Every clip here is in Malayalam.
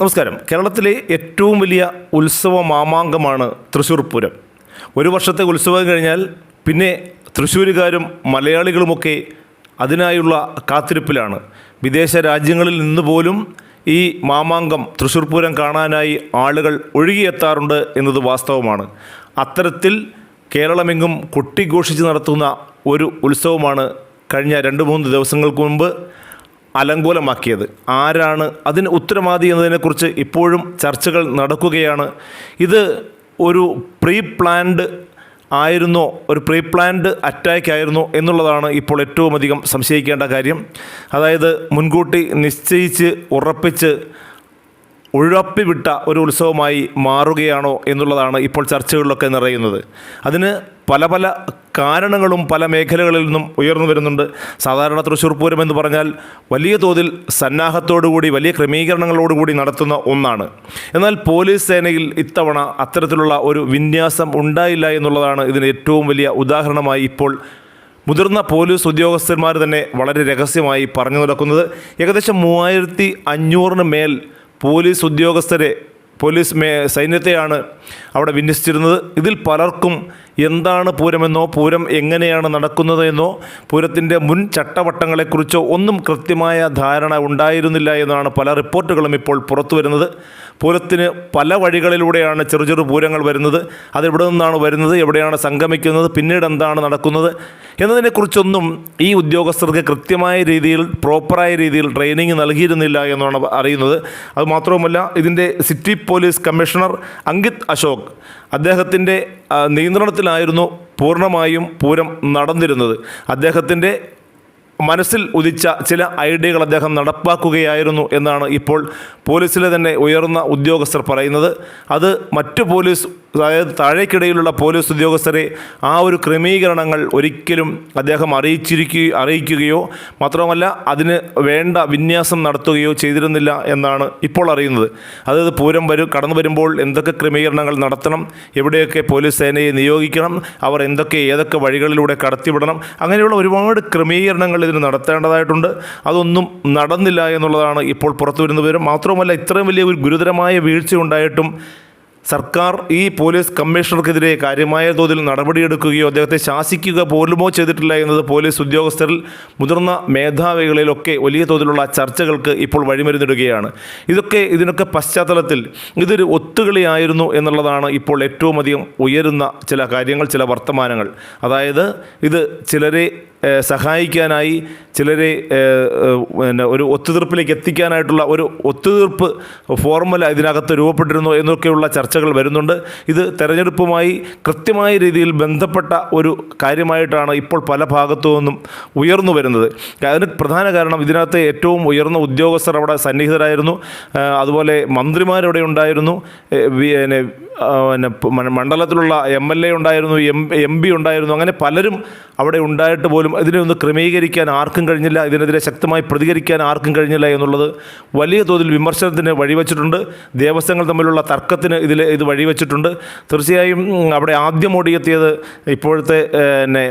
നമസ്കാരം. കേരളത്തിലെ ഏറ്റവും വലിയ ഉത്സവ മാമാങ്കമാണ് തൃശ്ശൂർ പൂരം. ഒരു വർഷത്തെ ഉത്സവം കഴിഞ്ഞാൽ പിന്നെ തൃശ്ശൂരുകാരും മലയാളികളുമൊക്കെ അതിനായുള്ള കാത്തിരിപ്പിലാണ്. വിദേശ രാജ്യങ്ങളിൽ നിന്ന് പോലും ഈ മാമാങ്കം തൃശ്ശൂർ പൂരം കാണാനായി ആളുകൾ ഒഴുകിയെത്താറുണ്ട് എന്നത് വാസ്തവമാണ്. അത്തരത്തിൽ കേരളമെങ്ങും കൊട്ടിഘോഷിച്ച് നടത്തുന്ന ഒരു ഉത്സവമാണ് കഴിഞ്ഞ രണ്ട് മൂന്ന് ദിവസങ്ങൾക്ക് മുമ്പ് അലങ്കോലമാക്കിയത്. ആരാണ് അതിന് ഉത്തരവാദി എന്നതിനെക്കുറിച്ച് ഇപ്പോഴും ചർച്ചകൾ നടക്കുകയാണ്. ഇത് ഒരു പ്രീ പ്ലാൻഡ് ആയിരുന്നോ ഒരു പ്രീ പ്ലാൻഡ് അറ്റാക്ക് ആയിരുന്നോ എന്നുള്ളതാണ് ഇപ്പോൾ ഏറ്റവും അധികം സംശയിക്കേണ്ട കാര്യം. അതായത് മുൻകൂട്ടി നിശ്ചയിച്ച് ഉറപ്പിച്ച് ഉഴപ്പിവിട്ട ഒരു ഉത്സവമായി മാറുകയാണോ എന്നുള്ളതാണ് ഇപ്പോൾ ചർച്ചകളിലൊക്കെ നിറയുന്നത്. അതിന് പല പല കാരണങ്ങളും പല മേഖലകളിൽ നിന്നും ഉയർന്നു വരുന്നുണ്ട്. സാധാരണ തൃശ്ശൂർ പൂരം എന്ന് പറഞ്ഞാൽ വലിയ തോതിൽ സന്നാഹത്തോടുകൂടി വലിയ ക്രമീകരണങ്ങളോടുകൂടി നടത്തുന്ന ഒന്നാണ്. എന്നാൽ പോലീസ് സേനയിൽ ഇത്തവണ അത്തരത്തിലുള്ള ഒരു വിന്യാസം ഉണ്ടായില്ല എന്നുള്ളതാണ് ഇതിന് ഏറ്റവും വലിയ ഉദാഹരണമായി ഇപ്പോൾ മുതിർന്ന പോലീസ് ഉദ്യോഗസ്ഥന്മാർ തന്നെ വളരെ രഹസ്യമായി പറഞ്ഞു നടക്കുന്നത്. ഏകദേശം മൂവായിരത്തി അഞ്ഞൂറിന് മേൽ പോലീസ് ഉദ്യോഗസ്ഥരെ പോലീസ് സൈന്യത്തെയാണ് അവിടെ വിന്യസിച്ചിരുന്നത്. ഇതിൽ പലർക്കും എന്താണ് പൂരമെന്നോ പൂരം എങ്ങനെയാണ് നടക്കുന്നതെന്നോ പൂരത്തിന്റെ മുൻ ചട്ടവട്ടങ്ങളെക്കുറിച്ചോ ഒന്നും കൃത്യമായ ധാരണ ഉണ്ടായിരുന്നില്ല എന്നാണ് പല റിപ്പോർട്ടുകളും ഇപ്പോൾ പുറത്തു വരുന്നത്. പൂരത്തിന് പല വഴികളിലൂടെയാണ് ചെറു ചെറു പൂരങ്ങൾ വരുന്നത്. അതെവിടെ നിന്നാണ് വരുന്നത് എവിടെയാണ് സംഗമിക്കുന്നത് പിന്നീട് എന്താണ് നടക്കുന്നത് എന്നതിനെക്കുറിച്ചൊന്നും ഈ ഉദ്യോഗസ്ഥർക്ക് കൃത്യമായ രീതിയിൽ പ്രോപ്പറായ രീതിയിൽ ട്രെയിനിങ് നൽകിയിരുന്നില്ല എന്നാണ് അറിയുന്നത്. അതുമാത്രവുമല്ല ഇതിന്റെ city police commissioner Ankit Ashok അദ്ദേഹത്തിന്റെ നിയന്ത്രണത്തിലായിരുന്നു പൂർണമായും പൂരം നടന്നിരുന്നത്. അദ്ദേഹത്തിന്റെ മനസ്സിൽ ഉദിച്ച ചില ഐഡിയകൾ അദ്ദേഹം നടപ്പാക്കുകയായിരുന്നു എന്നാണ് ഇപ്പോൾ പോലീസിലെ തന്നെ ഉയർന്ന ഉദ്യോഗസ്ഥർ പറയുന്നത്. അത് മറ്റു പോലീസ് അതായത് താഴേക്കിടയിലുള്ള പോലീസ് ഉദ്യോഗസ്ഥരെ ആ ഒരു ക്രമീകരണങ്ങൾ ഒരിക്കലും അദ്ദേഹം അറിയിച്ചിരിക്കുക അറിയിക്കുകയോ മാത്രമല്ല അതിന് വേണ്ട വിന്യാസം നടത്തുകയോ ചെയ്തിരുന്നില്ല എന്നാണ് ഇപ്പോൾ അറിയുന്നത്. അതായത് പൂരം വരും കടന്നു വരുമ്പോൾ എന്തൊക്കെ ക്രമീകരണങ്ങൾ നടത്തണം എവിടെയൊക്കെ പോലീസ് സേനയെ നിയോഗിക്കണം അവർ എന്തൊക്കെ ഏതൊക്കെ വഴികളിലൂടെ കടത്തിവിടണം അങ്ങനെയുള്ള ഒരുപാട് ക്രമീകരണങ്ങൾ ഇതിന് നടത്തേണ്ടതായിട്ടുണ്ട്. അതൊന്നും നടന്നില്ല എന്നുള്ളതാണ് ഇപ്പോൾ പുറത്തു വരുന്ന വിവരം. മാത്രമല്ല ഇത്രയും വലിയ ഒരു ഗുരുതരമായ വീഴ്ച ഉണ്ടായിട്ടും സർക്കാർ ഈ പോലീസ് കമ്മീഷണർക്കെതിരെ കാര്യമായ തോതിൽ നടപടിയെടുക്കുകയോ അദ്ദേഹത്തെ ശാസിക്കുക പോലുമോ ചെയ്തിട്ടില്ല എന്നത് പോലീസ് ഉദ്യോഗസ്ഥരിൽ മുതിർന്ന മേധാവികളിലൊക്കെ വലിയ തോതിലുള്ള ചർച്ചകൾക്ക് ഇപ്പോൾ വഴിമരുന്നിടുകയാണ്. ഇതൊക്കെ ഇതിനൊക്കെ പശ്ചാത്തലത്തിൽ ഇതൊരു ഒത്തുകളിയായിരുന്നു എന്നുള്ളതാണ് ഇപ്പോൾ ഏറ്റവും അധികം ഉയരുന്ന ചില കാര്യങ്ങൾ ചില വർത്തമാനങ്ങൾ. അതായത് ഇത് ചിലരെ സഹായിക്കാനായി ചിലരെ പിന്നെ ഒരു ഒത്തുതീർപ്പിലേക്ക് എത്തിക്കാനായിട്ടുള്ള ഒരു ഒത്തുതീർപ്പ് ഫോർമുല ഇതിനകത്ത് രൂപപ്പെട്ടിരുന്നു എന്നൊക്കെയുള്ള ചർച്ചകൾ വരുന്നുണ്ട്. ഇത് തെരഞ്ഞെടുപ്പുമായി കൃത്യമായ രീതിയിൽ ബന്ധപ്പെട്ട ഒരു കാര്യമായിട്ടാണ് ഇപ്പോൾ പല ഭാഗത്തു നിന്നും ഉയർന്നു വരുന്നത്. അതിന് പ്രധാന കാരണം ഇതിനകത്ത് ഏറ്റവും ഉയർന്ന ഉദ്യോഗസ്ഥർ അവിടെ സന്നിഹിതരായിരുന്നു. അതുപോലെ മന്ത്രിമാരവിടെ ഉണ്ടായിരുന്നു. പിന്നെ, പിന്നെ മണ്ഡലത്തിലുള്ള എം എൽ എ ഉണ്ടായിരുന്നു എം എം പി ഉണ്ടായിരുന്നു. അങ്ങനെ പലരും അവിടെ ഉണ്ടായിട്ട് പോലും ഇതിനെ ഒന്ന് ക്രമീകരിക്കാൻ ആർക്കും കഴിഞ്ഞില്ല ഇതിനെതിരെ ശക്തമായി പ്രതികരിക്കാൻ ആർക്കും കഴിഞ്ഞില്ല എന്നുള്ളത് വലിയ തോതിൽ വിമർശനത്തിന് വഴിവെച്ചിട്ടുണ്ട്. ദേവസ്വങ്ങൾ തമ്മിലുള്ള തർക്കത്തിന് ഇതിൽ ഇത് വഴിവെച്ചിട്ടുണ്ട്. തീർച്ചയായും അവിടെ ആദ്യം ഓടിയെത്തിയത് ഇപ്പോഴത്തെ പിന്നെ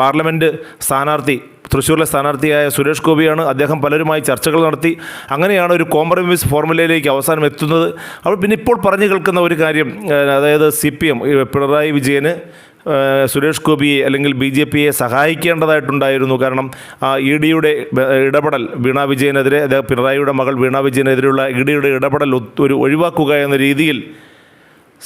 പാർലമെന്റ് സ്ഥാനാർത്ഥി തൃശ്ശൂരിലെ സ്ഥാനാർത്ഥിയായ സുരേഷ് ഗോപിയാണ്. അദ്ദേഹം പലരുമായി ചർച്ചകൾ നടത്തി. അങ്ങനെയാണ് ഒരു കോംപ്രമൈസ് ഫോർമുലയിലേക്ക് അവസാനം എത്തുന്നത്. അപ്പോൾ പിന്നെ ഇപ്പോൾ പറഞ്ഞു കേൾക്കുന്ന ഒരു കാര്യം അതായത് സി പി എം പിണറായി വിജയന് സുരേഷ് ഗോപി അല്ലെങ്കിൽ ബി ജെ പിയെ സഹായിക്കേണ്ടതായിട്ടുണ്ടായിരുന്നു. കാരണം ഇ ഡിയുടെ ഇടപെടൽ വീണ വിജയനെതിരെ പിണറായിയുടെ മകൾ വീണ വിജയനെതിരെയുള്ള ഇ ഡിയുടെ ഇടപെടൽ ഒരു ഒഴിവാക്കുക എന്ന രീതിയിൽ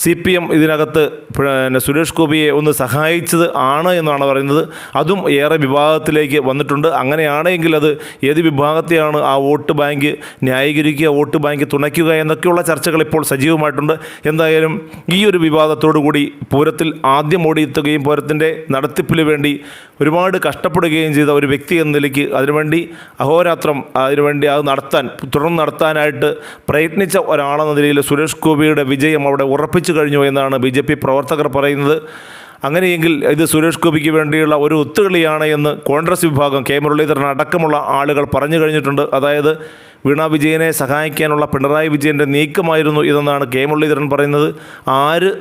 സി പി എം ഇതിനകത്ത് പിന്നെ സുരേഷ് ഗോപിയെ ഒന്ന് സഹായിച്ചത് ആണ് എന്നാണ് പറയുന്നത്. അതും ഏറെ വിഭാഗത്തിലേക്ക് വന്നിട്ടുണ്ട്. അങ്ങനെയാണെങ്കിൽ അത് ഏത് വിഭാഗത്തെയാണ് ആ വോട്ട് ബാങ്ക് ന്യായീകരിക്കുക വോട്ട് ബാങ്ക് തുണയ്ക്കുക എന്നൊക്കെയുള്ള ചർച്ചകൾ ഇപ്പോൾ സജീവമായിട്ടുണ്ട്. എന്തായാലും ഈ ഒരു വിവാദത്തോടു കൂടി പൂരത്തിൽ ആദ്യം ഓടിയെത്തുകയും പൂരത്തിന്റെ നടത്തിപ്പിന് വേണ്ടി ഒരുപാട് കഷ്ടപ്പെടുകയും ചെയ്ത ഒരു വ്യക്തി എന്ന നിലയ്ക്ക് അതിനുവേണ്ടി അഹോരാത്രം അതിനുവേണ്ടി അത് നടത്താൻ തുടർന്ന് നടത്താനായിട്ട് പ്രയത്നിച്ച ഒരാളെന്ന നിലയിൽ സുരേഷ് ഗോപിയുടെ വിജയം അവിടെ ഉറപ്പിച്ചു കഴിഞ്ഞു എന്നാണ് ബി ജെ പി പ്രവർത്തകർ പറയുന്നത്. അങ്ങനെയെങ്കിൽ ഇത് സുരേഷ് ഗോപിക്ക് വേണ്ടിയുള്ള ഒരു ഒത്തുകളിയാണ് എന്ന് കോൺഗ്രസ് വിഭാഗം കെ മുരളീധരൻ അടക്കമുള്ള ആളുകൾ പറഞ്ഞു കഴിഞ്ഞിട്ടുണ്ട്. അതായത് വീണ വിജയനെ സഹായിക്കാനുള്ള പിണറായി വിജയന്റെ നീക്കമായിരുന്നു ഇതെന്നാണ് കെ മുരളീധരൻ പറയുന്നത്. ആര്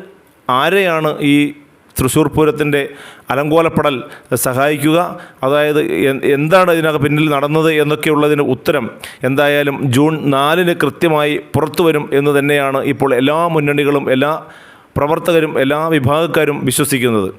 ആരെയാണ് ഈ തൃശ്ശൂർ പൂരത്തിന്റെ അലങ്കോലപ്പെടൽ സഹായിക്കുക. അതായത് എന്താണ് ഇതിനകം പിന്നിൽ നടന്നത് എന്നൊക്കെയുള്ളതിന് ഉത്തരം എന്തായാലും ജൂൺ നാലിന് കൃത്യമായി പുറത്തു വരും എന്ന് തന്നെയാണ് ഇപ്പോൾ എല്ലാ മുന്നണികളും എല്ലാ പ്രവർത്തകരും എല്ലാ വിഭാഗക്കാരും വിശ്വസിക്കുന്നത്.